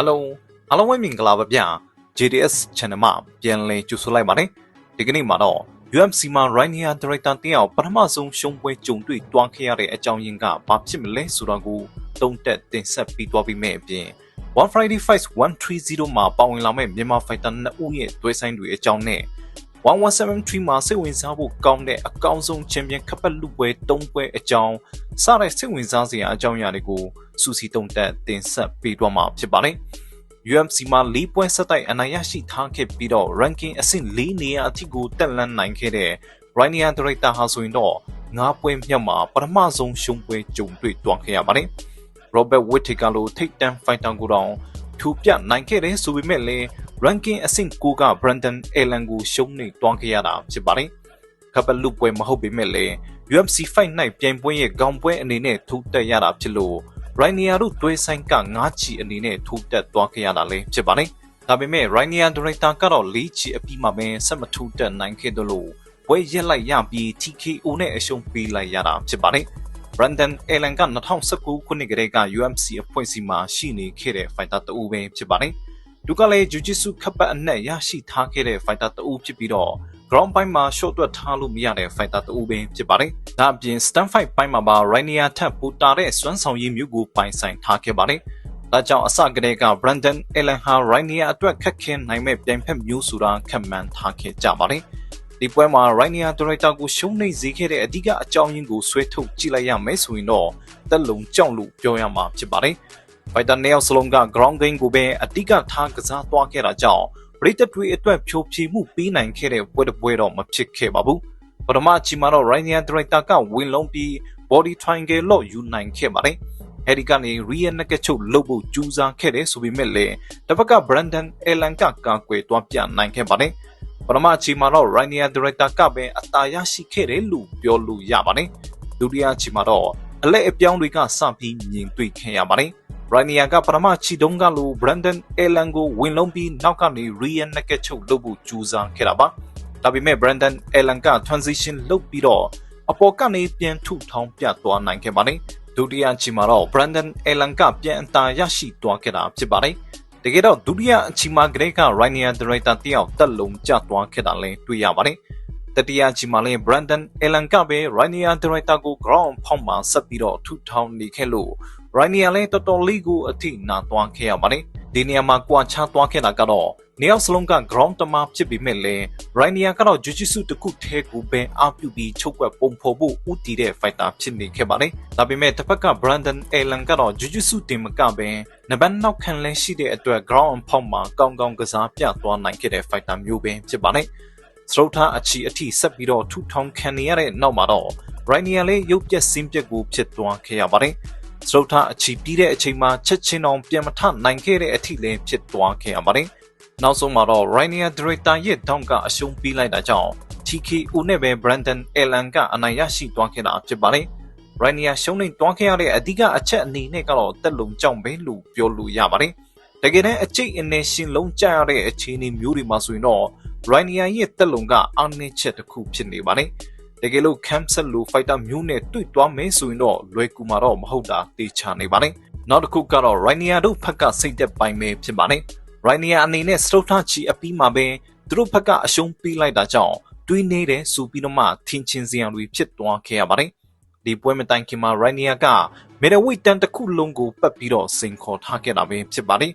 အားလုံးအားလုံးပဲမင်္ဂလာပါဗျာ JDS Channel မှာပြန်လည်ကြိုဆိုလိုက်ပါတယ်ဒီကနေ့မှာတော့ UFC မှာ Rainier Director တယောက်ပထမဆုံးရှုံးပွဲကြုံတွေ့တွားခဲ့ရတဲ့အကြောင်းရင်းကဘာဖြစ်မလဲဆိုတော့ကိုတုံးတက်တင်ဆက်ပြီးသွားပြီးမဲ့အပြင် One Friday Fights 130မှာပါဝင်လာမဲ့မြန်မာ fighter 2ဦးရဲ့တွဲဆိုင်တွေအကြောင်းနဲ့ 1173မှာစိတ်ဝင်စားဖို့ကောင်းတဲ့အကောင်းဆုံးချန်ပီယံခပတ်လူပွဲ၃ပွဲအကြောင်းစတဲ့စိတ်ဝင်စားစရာအကြောင်းအရာတွေကိုစူစီတုံတက်တင်ဆက်ပေးသွားမှာဖြစ်ပါတယ်။ UFC မှာ၄ပွဲဆက်တိုက်အနိုင်ရရှိထားခဲ့ပြီးတော့ ranking အဆင့်၄နေရာအထိကိုတက်လှမ်းနိုင်ခဲ့တဲ့ Rainier Director ဟာဆိုရင်တော့၅ပွဲမြောက်မှာပထမဆုံးရှုံးပွဲကြုံတွေ့တွားခဲ့ရပါတယ်။ Robert Whittaker လိုထိပ်တန်း fighter ကိုတောင် ထူပြနိုင်ခဲ့တယ်ဆိုပေမဲ့လည်း ranking အဆင့်9က Brandon Allen ကိုရှုံးနေတွန်းခဲ့ရတာဖြစ်ပါတယ်။ကပလူပွဲမဟုတ်ပေမဲ့လည်း UFC Fight Night ပြိုင်ပွဲရဲ့ခေါင်းပွဲအနေနဲ့ထူတက်ရတာဖြစ်လို့ Rainier တို့တွဲဆိုင်က9ချီအနေနဲ့ထူတက်သွားခဲ့ရတာလည်းဖြစ်ပါတယ်။ဒါပေမဲ့ Rainier Director ကတော့4ချီအပြီးမှပဲဆက်မထူတက်နိုင်ခဲ့တယ်လို့ပွဲရက်လိုက်ရပြီး TKO နဲ့အရှုံးပေးလိုက်ရတာဖြစ်ပါတယ်။ Brandon Allen က2019ခုနှစ်ကတည်းက UFC အဖွဲ့အစည်းမှာရှိနေခဲ့တဲ့ fighter တဦးပဲဖြစ်ပါတယ်။သူကလည်း Jiu-Jitsu ခပ်ပတ်အနက်ရရှိထားခဲ့တဲ့ fighter တဦးဖြစ်ပြီးတော့ ground ပိုင်းမှာ short တွက်ထားလို့မရတဲ့ fighter တဦးပဲဖြစ်ပါတယ်။ဒါအပြင် stand fight ပိုင်းမှာပါ Rainier ထပ်ပူတာတဲ့စွမ်းဆောင်ရည်မျိုးကိုပိုင်ဆိုင်ထားခဲ့ပါတယ်။ဒါကြောင့်အစကတည်းက Brandon Allen ဟာ Rainier အတွက်ခက်ခဲနိုင်မဲ့ပြိုင်ဖက်မျိုးဆိုတာခန့်မှန်းထားခဲ့ကြပါတယ်။ ဒီပွဲမှာ Rainier Director ကိုရှုံးနေစေခဲ့တဲ့အဓိကအကြောင်းရင်းကိုဆွဲထုတ်ကြည့်လိုက်ရမယ်ဆိုရင်တော့တက်လုံကြောက်လို့ပြောရမှာဖြစ်ပါတယ်။ဖိုက်တာနှစ်ယောက်စလုံးက ground game ကိုပဲအတိကထားကစားသွားခဲ့တာကြောင့်ပရိသတ်တွေအတွက်ဖြိုဖြေမှုပေးနိုင်ခဲ့တဲ့ပွဲတစ်ပွဲတော့မဖြစ်ခဲ့ပါဘူးပထမအချိန်မှာတော့ Rainier Director ကဝင်လုံးပြီး body triangle လို့ယူနိုင်ခဲ့ပါတယ်အဲဒီကနေ rear naked choke လုပ်ဖို့ကြိုးစားခဲ့တယ်ဆိုပေမဲ့လည်းတစ်ဖက်က Brandon Allen ကကာကွယ်သွားပြနိုင်ခဲ့ပါတယ် ပထမအချိန်မှာတော့ Rainier Director ကပဲအသာရရှိခဲ့တယ်လို့ပြောလို့ရပါတယ်ဒုတိယအချိန်မှာတော့အလက်အပြောင်းတွေကစပြီးမြင်တွေ့ခဲ့ရပါတယ်ရိုင်နီယာကပထမချီတုံးကလို Brandon Allen ကိုဝင်လုံးပြီးနောက်ကနေ Ryan Naked ချုပ်လုပ်ဖို့ကြိုးစားခဲ့တာပါ။ဒါပေမဲ့ Brandon Allen က transition လုပ်ပြီးတော့အပေါ်ကနေပြန်ထုထောင်းပြသွားနိုင်ခဲ့ပါတယ်။ဒုတိယချီမှာတော့ Brandon Allen ကပြန်အသာရရှိသွားခဲ့တာဖြစ်ပါတယ်။ တကယ်တော့ဒုတိယအချီမှာဂရိတ်က Rainier Director တယောက်တက်လုံးကျသွားခဲ့တာလည်းတွေ့ရပါတယ်။တတိယချီမှာလည်း Brandon Allen ကပဲ Rainier Director ကို ground ဖောက်မှဆက်ပြီးတော့ထုထောင်းနေခဲ့လို့ရိုင်းနီယာလည်းတော်တော်လေးကိုအထိနာသွားခဲ့ရပါတယ်။ ဒီနေရာမှာကွာခြားသွားခဲ့တာကတော့နေရာစလုံးက ground တမဖြစ်ပြီးမဲ့လည်းရိုင်းနီယာကတော့ jiu-jitsu တခုထဲကိုပဲအပြုပြီးချုပ်ကွက်ပုံဖော်ဖို့ဦးတည်တဲ့ fighter ဖြစ်နေခဲ့ပါတယ်။ဒါပေမဲ့တစ်ဖက်က Brandon Allen ကတော့ jiu-jitsu တင်မကပဲနဘန်နောက်ခံလဲရှိတဲ့အတွက် ground ဖောက်မှာကောင်းကောင်းကစားပြသွားနိုင်ခဲ့တဲ့ fighter မျိုးပဲဖြစ်ပါတယ်။စရုပ်ထားအချီအထိဆက်ပြီးတော့ထူထောင်ခံနေရတဲ့နောက်မှာတော့ Rainier လေးရုပ်ပြက်စင်းပြက်ကိုဖြစ်သွားခဲ့ရပါတယ်။ စရုပ်ထအချီပြီးတဲ့အချိန်မှာချက်ချင်းအောင်ပြန်မထနိုင်ခဲ့တဲ့အထိလည်းဖြစ်သွားခဲ့ရပါတယ်။နောက်ဆုံးမှာတော့ Rainier Director ရဲ့တောင်းကအရှုံးပေးလိုက်တာကြောင့် TKO နဲ့ပဲ Brandon Allen ကအနိုင်ရရှိသွားခဲ့တာဖြစ်ပါတယ်။ Rainier ရှုံးနေတွန်းခဲ့ရတဲ့အဓိကအချက်အနေနဲ့ကတော့တက်လုံကြောင့်ပဲလို့ပြောလို့ရပါတယ်။တကယ်တမ်းအကျိတ်အနေရှင်လုံးကြရတဲ့အခြေအနေမျိုးတွေမှာဆိုရင်တော့ Rainier ရဲ့တက်လုံကအားနည်းချက်တစ်ခုဖြစ်နေပါတယ်။ တကယ်လို့ Campset လို fighter မျိုးနဲ့တွေ့သွားမယ်ဆိုရင်တော့လွယ်ကူမှာတော့မဟုတ်တာသိချနေပါတယ်နောက်တစ်ခုကတော့ Rainier တို့ဖက်ကစိတ်သက်ပိုင်ပဲဖြစ်ပါတယ် Rainier အနေနဲ့ Strota ချီအပြီးမှာပဲသူတို့ဖက်ကအရှုံးပေးလိုက်တာကြောင့်တွေးနေတယ်ဆိုပြီးတော့မှထင်ချင်းစရာတွေဖြစ်သွားခဲ့ရပါတယ်ဒီပွဲမတိုင်ခင်မှာ Rainier က middleweight တန်တစ်ခုလုံးကိုပတ်ပြီးတော့စိန်ခေါ်ထားခဲ့တာပဲဖြစ်ပါတယ်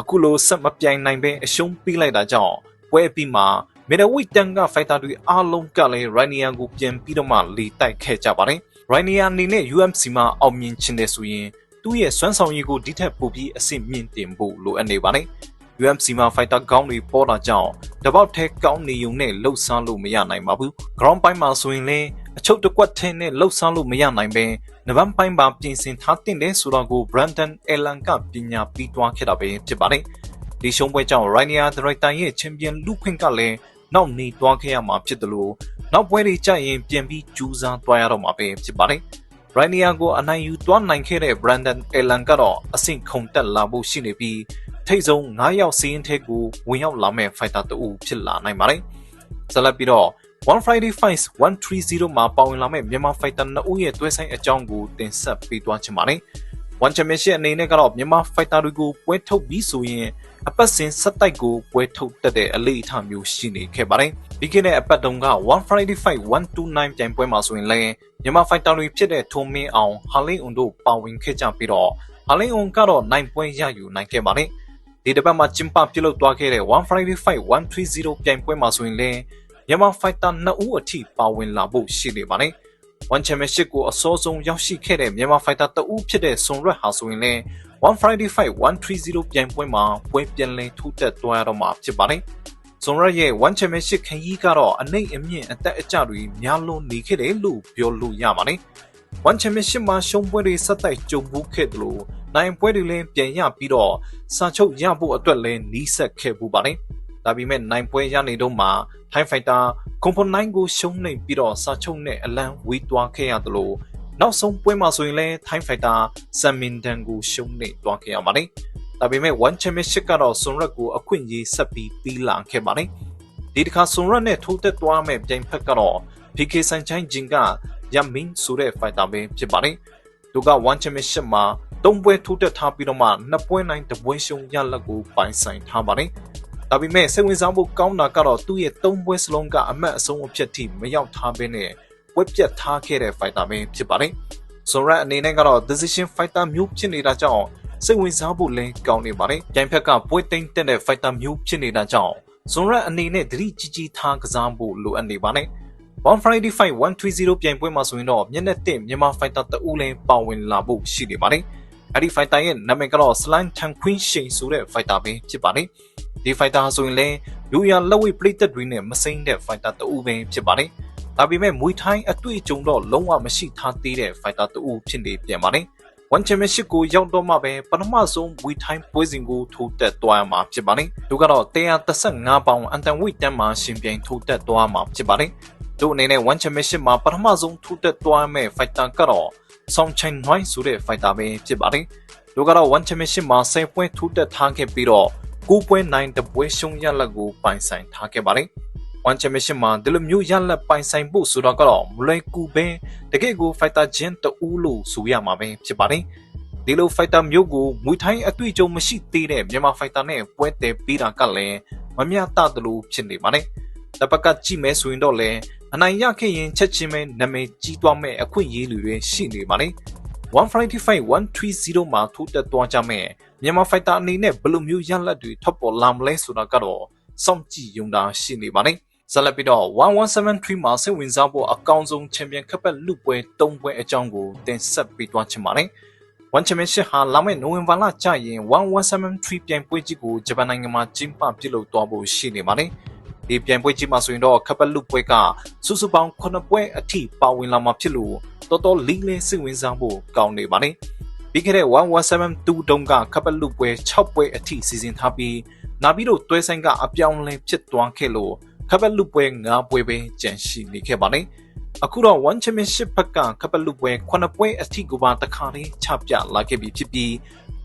အခုလိုဆက်မပြိုင်နိုင်ပဲအရှုံးပေးလိုက်တာကြောင့်ပွဲအပြီးမှာ မီဒဝိတ်တန်ကဖိုက်တာတွေအားလုံးကလည်းရိုင်နီယာကိုပြန်ပြီးတော့မှလေတိုက်ခဲ့ကြပါတယ်။ရိုင်နီယာအနေနဲ့ UMC မှာအောင်မြင်ချင်တယ်ဆိုရင်သူ့ရဲ့စွမ်းဆောင်ရည်ကိုဒီထက်ပိုပြီးအဆင့်မြင့်တင်ဖို့လိုအပ်နေပါတယ်။ UMC မှာ fighter ကောင်းတွေပေါ်တာကြောင့်တပေါက်ထဲကောင်းနေုံနဲ့လှုပ်ရှားလို့မရနိုင်ပါဘူး။ ground ပိုင်းမှာဆိုရင်လည်းအချုပ်တကွက်ထဲနဲ့လှုပ်ရှားလို့မရနိုင်ပဲနဗမ်ပိုင်းမှာပြင်ဆင်ထားတင်တယ်ဆိုတော့ကို Brandon Allen ကပညာပြီးသွားခဲ့တာပဲဖြစ်ပါတယ်။ဒီရှုံးပွဲကြောင့် Rainier Director ရဲ့ champion လူခွင့်ကလည်း နောက်နေသွားခဲ့ရမှာဖြစ်တယ်လို့နောက်ပွဲတွေကြရင်ပြန်ပြီးကြိုးစားသွားရတော့မှာပဲဖြစ်ပါတယ်။ Rainier ကိုအနိုင်ယူသွားနိုင်ခဲ့တဲ့ Brandon Allen ကတော့အဆင့်ခုန်တက်လာဖို့ရှိနေပြီးထိတ်ဆုံး9ယောက်စီးရင်ထဲကိုဝင်ရောက်လာမဲ့ fighter တူဖြစ်လာနိုင်ပါတယ်။ဆက်လက်ပြီးတော့ One Friday Fights 130မှာပါဝင်လာမဲ့မြန်မာ fighter 2ဦးရဲ့တွဲဆိုင်အကြောင်းကိုတင်ဆက်ပေးသွားချင်ပါတယ်။ One Championship အနေနဲ့ကတော့မြန်မာ fighter တွေကိုပွဲထုတ်ပြီးဆိုရင်အပတ်စဉ်ဆက်တိုက်ကိုပွဲထုတ်တတ်တဲ့အလေးအထားမျိုးရှိနေခဲ့ပါတယ်။ပြီးခဲ့တဲ့အပတ်တုန်းက1 Friday Fight 129ပြိုင်ပွဲမှာဆိုရင်လည်းမြန်မာ fighter တွေဖြစ်တဲ့ထုံမင်းအောင်ဟာလင်းအွန်တို့ပါဝင်ခဲ့ကြပြီးတော့ဟာလင်းအွန်ကတော့နိုင်ပွဲရယူနိုင်ခဲ့ပါတယ်။ဒီတစ်ပတ်မှာကျင်းပပြုလုပ်သွားခဲ့တဲ့1 Friday Fight 130ပြိုင်ပွဲမှာဆိုရင်လည်းမြန်မာ fighter 2ဦးအထိပါဝင်လာဖို့ရှိနေပါတယ်။ One Championship ကိုအစောဆုံးရောက်ရှိခဲ့တဲ့မြန်မာ fighter တဦးဖြစ်တဲ့ဆွန်ရက်ဟာဆိုရင်လည်း1 Friday Fight 130ပြိုင်ပွဲမှာပွဲပြန်လည်ထိုးတက်သွားရတော့မှာဖြစ်ပါတယ်။ဇွန်ရက်ရဲ့ One Championship ခရီးကတော့အနိုင်အမြင့်အသက်အကျတွေများလွန်နေခဲ့တယ်လို့ပြောလို့ရပါတယ်။ One Championship မှာရှုံးပွဲတွေဆက်တိုက်ကြုံဘူးခဲ့တယ်လို့နိုင်ပွဲတွေလည်းပြန်ရပြီးတော့စာချုပ်ရဖို့အတွက်လည်းနီးစပ်ခဲ့ပူပါတယ်။ ဒါပေမဲ့နိုင်ပွဲရနေတော့မှ Thai Fighter ကွန်ဖို9ကိုရှုံးနေပြီးတော့စာချုပ်နဲ့အလံဝေးသွားခဲ့ရတယ်လို့နောက်ဆုံးပွဲမှာဆိုရင်လည်း Thai Fighter ဆမ်မင်တန်ကိုရှုံးနေသွားခဲ့ရပါတယ်။ဒါပေမဲ့ One Championship ကတော့ဆွန်ရက်ကိုအခွင့်အရေးဆက်ပြီးပြီးလာခဲ့ပါတယ်။ဒီတစ်ခါဆွန်ရက်နဲ့ထိုးသက်သွားမဲ့ပြိုင်ဖက်ကတော့ PK ဆန်ချိုင်းဂျင်ကယမင်းဆိုတဲ့ fighter ပဲဖြစ်ပါတယ်။သူက One Championship မှာ၃ပွဲထိုးတက်ထားပြီးတော့မှနှစ်ပွဲနိုင်တစ်ပွဲရှုံးရလက်ကိုပိုင်ဆိုင်ထားပါတယ်။ ဒါပေမဲ့စိတ်ဝင်စားဖို့ကောင်းတာကတော့သူ့ရဲ့၃ပွဲစလုံးကအမတ်အဆုံးအဖြစ်ထိမရောက်ထားဘဲနဲ့ဝက်ပြတ်ထားခဲ့တဲ့ fighter ပဲဖြစ်ပါတယ်။ Zorat အနေနဲ့ကတော့ decision fighter မျိုးဖြစ်နေတာကြောင့်စိတ်ဝင်စားဖို့လည်းကောင်းနေပါတယ်။ကြိုင်ဖက်ကပွဲသိမ်းတဲ့ fighter မျိုးဖြစ်နေတာကြောင့် Zorat အနေနဲ့သတိကြီးကြီးထားကစားဖို့လိုအပ်နေပါတယ်။ One Friday Fight 130ပြိုင်ပွဲမှာဆိုရင်တော့မျက်နှာတစ်မြန်မာ fighter တဦးလည်းပါဝင်လာဖို့ရှိနေပါတယ်။အဲဒီ fighter ရဲ့နာမည်ကတော့ Slime Tan Queen Shin ဆိုတဲ့ fighter ပဲဖြစ်ပါတယ်။ ဒီ fighter ဆိုရင်လည်းလူရလက်ဝိတ်ပရိသတ်တွေနဲ့မစိမ့်တဲ့ fighter တဦးပဲဖြစ်ပါတယ်။ဒါပေမဲ့မွေထိုင်းအတွေ့အကြုံတော့လုံးဝမရှိထားသေးတဲ့ fighter တူဖြစ်နေပြန်ပါတယ်။ One Championship ကိုရောက်တော့မှပဲပထမဆုံးမွေထိုင်းပွဲစဉ်ကိုထိုးတက်သွားရမှာဖြစ်ပါတယ်။သူကတော့135ပေါင်အန်တန်ဝိတ်တန်းမှာရှင်ပြိုင်ထိုးတက်သွားမှာဖြစ်ပါတယ်။သူအနေနဲ့ One Championship မှာပထမဆုံးထိုးတက်သွားမဲ့ fighter ကတော့ Song Chen Noi ဆိုတဲ့ fighter ပဲဖြစ်ပါတယ်။သူကတော့ One Championship မှာ10ပွဲထိုးတက်ထားခဲ့ပြီးတော့ 9ပွဲ9တပွဲရှုံးရလက်ကိုပိုင်ဆိုင်ထားခဲ့ပါတယ်။ One Championship မှာဒီလိုမျိုးရလက်ပိုင်ဆိုင်ဖို့ဆိုတော့ကတော့မလွယ်ကူပဲတကယ့်ကို fighter ချင်းတူလို့ဆိုရမှာပဲဖြစ်ပါတယ်ဒီလို fighter မျိုးကိုမွေထိုင်းအတွေ့အကြုံမရှိသေးတဲ့မြန်မာ fighter နဲ့ပွဲတည်ပေးတာကလည်းမမျှတသလိုဖြစ်နေပါတယ်တပတ်ကကြည့်မဲဆိုရင်တော့လည်းအနိုင်ရခဲ့ရင်ချက်ချင်းပဲနာမည်ကြီးသွားမဲ့အခွင့်အရေးတွေရှိနေပါတယ် 155 130မှာထိုးတက်သွားကြမဲ့မြန်မာ fighter အနေနဲ့ဘယ်လိုမျိုးရလက်တွေထပ်ပေါ်လာမလဲဆိုတာကတော့စောင့်ကြည့်ရုံသာရှိနေပါတယ်ဆက်လက်ပြီးတော့1173မှာစိတ်ဝင်စားဖို့အကောင်းဆုံးချန်ပီယံကပ်လူပွဲ၃ပွဲအကြောင်းကိုတင်ဆက်ပေးသွားချင်ပါတယ်။ One Championship ဟာလာမယ့်နိုဝင်ဘာလကျရင်1173ပြိုင်ပွဲကြီးကိုဂျပန်နိုင်ငံမှာကျင်းပပြုလုပ်သွားဖို့ရှိနေပါတယ်။ ဒီပြိုင်ပွဲကြီးမှာဆိုရင်တော့ကပ်လူပွဲကစုစုပေါင်း9ပွဲအထိပါဝင်လာမှာဖြစ်လို့တော်တော်လေးလေးစိတ်ဝင်စားဖို့ကောင်းနေပါတယ်။ပြီးခဲ့တဲ့1172တုန်းကကပ်လူပွဲ6ပွဲအထိစီစဉ်ထားပြီးနာပြီးတော့တွဲဆိုင်ကအပြောင်းလဲဖြစ်သွားခဲ့လို့ကပလူပွဲ9ပွဲပဲကျန်ရှိနေခဲ့ပါတယ်။အခုတော့ One Championship ဘက်ကကပလူပွဲ9ပွဲအထိကိုပါတခါလေးချပြလာခဲ့ပြီဖြစ်ပြီး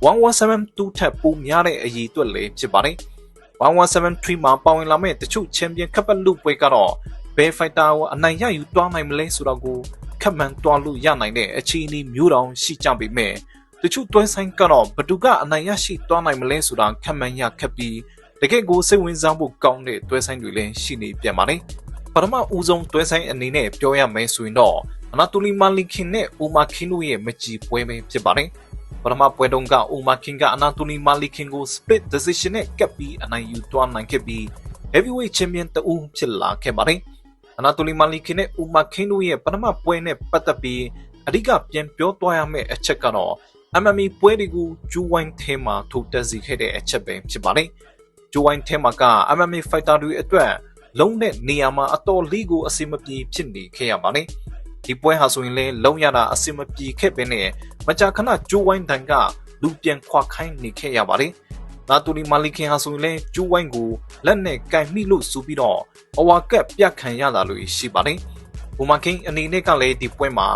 1172ထက်ပိုများတဲ့အရေးအတွက်လည်းဖြစ်ပါတယ်။ 1173မှာပါဝင်လာမဲ့တချို့ချန်ပီယံကပလူပွဲကတော့ဘယ်ဖိုက်တာကိုအနိုင်ရယူသွားနိုင်မလဲဆိုတော့ကိုခက်မှန်သွားလို့ရနိုင်တဲ့အခြေအနေမျိုးတောင်ရှိကြပေမဲ့တချို့တွဲဆိုင်ကတော့ဘသူကအနိုင်ရရှိသွားနိုင်မလဲဆိုတာခက်မှန်ရခက်ပြီးတကယ့်ကိုစိတ်ဝင်စားဖို့ကောင်းတဲ့တွဲဆိုင်တွေလည်းရှိနေပြန်ပါတယ်။ပထမဦးဆုံးတွဲဆိုင်အနေနဲ့ပြောရမယ်ဆိုရင်တော့အနာတိုလီမာလီခင်နဲ့အိုမာခင်တို့ရဲ့မကြီးပွဲပဲဖြစ်ပါတယ်။ ပထမပွဲတုန်းကအိုမာခင်ကအနာတိုလီမာလီခင်ကို split decision နဲ့ကပ်ပြီးအနိုင်ယူသွားနိုင်ခဲ့ပြီး heavyweight champion တဦးဖြစ်လာခဲ့ပါတယ်။အနာတိုလီမာလီခင်နဲ့အိုမာခင်တို့ရဲ့ပထမပွဲနဲ့ပတ်သက်ပြီးအဓိကပြန်ပြောသွားရမယ့်အချက်ကတော့ MMA ပွဲတွေကိုဂျူဝိုင်းထဲမှာထိုးတက်စီခဲ့တဲ့အချက်ပဲဖြစ်ပါတယ်။ဂျိုဝိုင်းထဲမှာက MMA fighter တွေအတွက်လုံးတဲ့နေရာမှာအတော်လေးကိုအစီမပြေဖြစ်နေခဲ့ရပါတယ် ဒီပွဲဟာဆိုရင်လည်းလုံးရတာအစီမပြေခဲ့ပဲနဲ့မကြာခဏဂျိုဝိုင်းတန်ကလူပြန်ခွာခိုင်းနေခဲ့ရပါတယ်နာတူလီမာလီခင်ဟာဆိုရင်လည်းဂျိုဝိုင်းကိုလက်နဲ့ကင်မိလို့ဆိုပြီးတော့အဝါကက်ပြတ်ခံရတာလို့ရှိပါတယ်ဘူမာကင်းအနေနဲ့ကလည်းဒီပွဲမှာ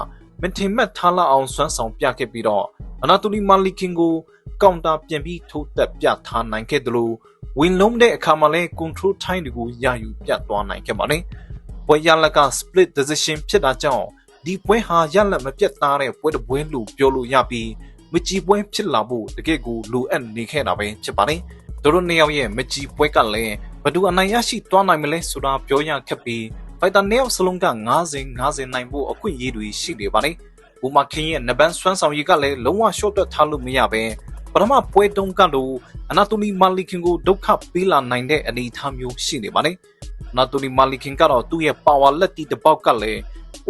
မထင်မှတ်ထားလောက်အောင်စွမ်းဆောင်ပြခဲ့ပြီးတော့အနာတူလီမာလီခင်ကိုကောင်တာပြန်ပြီးထိုးတက်ပြထားနိုင်ခဲ့တယ်လို့ဝင်လုံးတဲ့အခါမှာလဲ control time တွေကိုရယူပြတ်သွားနိုင်ခဲ့ပါတယ်။ပွဲရလက်က split decision ဖြစ်တာကြောင့် ဒီပွဲဟာရလက်မပြတ်သားတဲ့ပွဲတစ်ပွဲလို့ပြောလို့ရပြီးမကြည်ပွဲဖြစ်လာဖို့တကယ့်ကိုလိုအပ်နေခဲ့တာပဲဖြစ်ပါတယ်။သူတို့နှစ်ယောက်ရဲ့မကြည်ပွဲကလည်းဘယ်သူအနိုင်ရရှိသွားနိုင်မလဲဆိုတာပြောရခက်ပြီးဖိုက်တာနှစ်ယောက်စလုံးက90 90နိုင်ဖို့အခွင့်အရေးတွေရှိနေပါတယ်။ဘူမာခင်ရဲ့နဘန်ဆွမ်းဆောင်ရည်ကလည်းလုံးဝ short တွက်ထားလို့မရပဲပထမပွဲတုန်းကလို့အနာတိုနီမာလီခင်ကိုဒုက္ခပေးလာနိုင်တဲ့အနေအထားမျိုးရှိနေပါတယ်။အ နာတိုနီမာလီခင်ကတော့သူ့ရဲ့ power လက်တီတစ်ပေါက်ကလည်း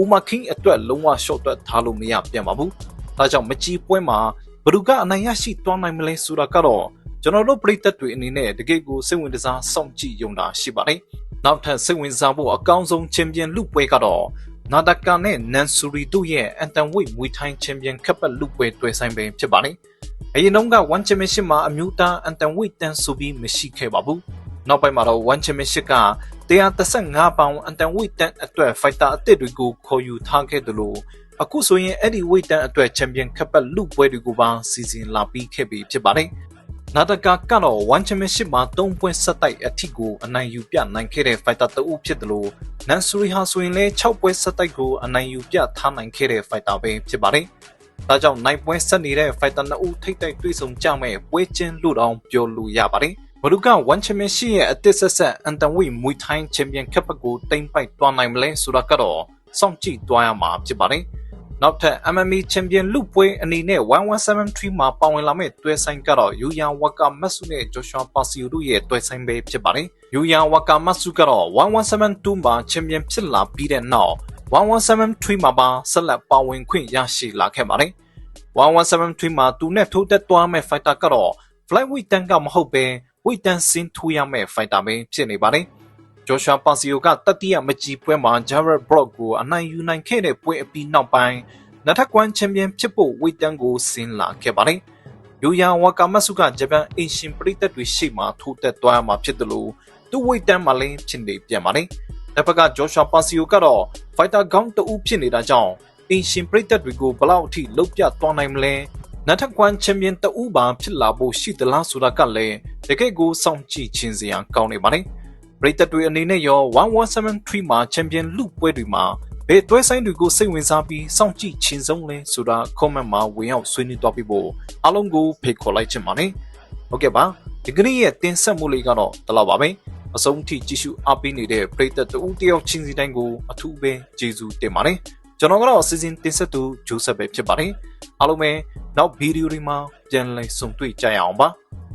ဥမာခင်အတွက်လုံးဝ short တွက်ထားလို့မရပြန်ပါဘူး။ဒါကြောင့်မကြည်ပွဲမှာဘယ်သူကအနိုင်ရရှိသွားနိုင်မလဲဆိုတာကတော့ကျွန်တော်တို့ပြည်သက်တွေအနေနဲ့တကယ့်ကိုစိတ်ဝင်စားစောင့်ကြည့်ရုံသာရှိပါတယ်။နောက်ထပ်စိတ်ဝင်စားဖို့အကောင်းဆုံးချန်ပီယံလူပွဲကတော့နာဒကာနဲ့နန်ဆူရီတို့ရဲ့အန်တန်ဝိတ်မွေထိုင်းချန်ပီယံကပ်ပတ်လူပွဲတွေ့ဆိုင်ပင်ဖြစ်ပါတယ်။အရင်တုန်းက1ချန်ပီယံရှစ်မှာအမျိုးသားအန်တန်ဝိတ်တန်ဆိုပြီးမရှိခဲ့ပါဘူး။နောက်ပိုင်းမှာတော့1ချန်ပီယံရှစ်က 135ပေါင်အန်တန်ဝိတ်တန်အတွက်ဖိုက်တာအသစ်တွေကိုခေါ်ယူထားခဲ့တယ်လို့အခုဆိုရင်အဲ့ဒီဝိတ်တန်အတွက်ချန်ပီယံကပ်ပတ်လူပွဲတွေကိုပါစီစဉ်လာပြီးခဲ့ပြီဖြစ်ပါတယ်။နာတကာကတော့1 championship မှာ3ပွဲဆက်တိုက်အထိကိုအနိုင်ယူပြနိုင်ခဲ့တဲ့ fighter တဦးဖြစ်တယ်လို့နန်ဆူရီဟာဆိုရင်လည်း6ပွဲဆက်တိုက်ကိုအနိုင်ယူပြထားနိုင်ခဲ့တဲ့ fighter ပဲဖြစ်ပါတယ်။ဒါကြောင့်နိုင်ပွဲဆက်နေတဲ့ fighter 2ဦးထိတ်တိုက်တွေ့ဆုံကြမဲ့ပွဲချင်းလို့တောင်ပြောလို့ရပါတယ်။ ဘလူက1 championship ရဲ့အသစ်ဆက်ဆက်အန်တန်ဝိမွေထိုင်း champion ကပ်ကိုတိမ့်ပိုက်သွားနိုင်မလဲဆိုတာကတော့စောင့်ကြည့်သွားရမှာဖြစ်ပါတယ်။နောက်ထပ် MMA Champion လူပွဲအနေနဲ့1173မှာပါဝင်လာမဲ့တွဲဆိုင်ကတော့ယူယာဝါကာမတ်စုနဲ့ဂျိုရှွာပါစီယိုတို့ရဲ့တွဲဆိုင်ပဲဖြစ်ပါတယ်။ယူယာဝါကာမတ်စုကတော့1172မှာ Champion ဖြစ်လာပြီးတဲ့နောက်1173မှာပါဆက်လက်ပါဝင်ခွင့်ရရှိလာခဲ့ပါတယ်။1173မှာသူနဲ့ထိုးတက်သွားမဲ့ fighter ကတော့ flyweight တန်ကမဟုတ်ပဲ weight တန်စင်းထူရမဲ့ fighter ပဲဖြစ်နေပါတယ်။ဂျိုရှွာပါစီယိုကတတိယမကြီးပွဲမှာ Jared Brock ကိုအနိုင်ယူနိုင်ခဲ့တဲ့ပွဲအပြီးနောက်ပိုင်းနထကွမ်ချန်ပီယံဖြစ်ဖို့ဝိတ်တန်းကိုဆင်းလာခဲ့ပါတယ်။ယူယာဝါကာမတ်စုကဂျပန်အင်ရှင်ပရိသတ်တွေရှေ့မှာထိုးတက်သွားရမှာဖြစ်တယ်လို့သူ့ဝိတ်တန်းမှာလည်းဖြစ်နေပြန်ပါတယ်။တစ်ဖက်ကဂျော့ရှွာပါစီယိုကတော့ဖိုက်တာကောင်းတူဖြစ်နေတာကြောင့်အင်ရှင်ပရိသတ်တွေကိုဘလောက်အထိလုတ်ပြသွားနိုင်မလဲ။ နထကွမ်ချန်ပီယံတူပါဖြစ်လာဖို့ရှိသလားဆိုတာကလည်းတကယ့်ကိုစောင့်ကြည့်ခြင်းစရာကောင်းနေပါတယ်။ပရိသတ်တွေအနေနဲ့ရော1173မှာချန်ပီယံလူပွဲတွေမှာဘယ်တွဲဆိုင်တွေကိုစိတ်ဝင်စားပြီးစောင့်ကြည့်ခြင်းဆုံးလဲဆိုတာ comment မှာဝင်ရောက်ဆွေးနွေးသွားပြီးဖို့အားလုံးကိုဖိတ်ခေါ်လိုက်ချင်ပါတယ်။ဟုတ်ကဲ့ပါဒီကနေ့ရဲ့တင်ဆက်မှုလေးကတော့ဒီလောက်ပါပဲ။အဆုံးထိကြည့်ရှုအားပေးနေတဲ့ပရိသတ်တူတယောက်ချင်းစီတိုင်းကိုအထူးပဲကျေးဇူးတင်ပါတယ်။ ကျွန်တော်ကတော့စီစဉ်တင်ဆက်သူဂျိုးဆက်ပဲဖြစ်ပါတယ်။အားလုံးပဲနောက်ဗီဒီယိုတွေမှာပြန်လည်ဆုံတွေ့ကြရအောင်ပါ။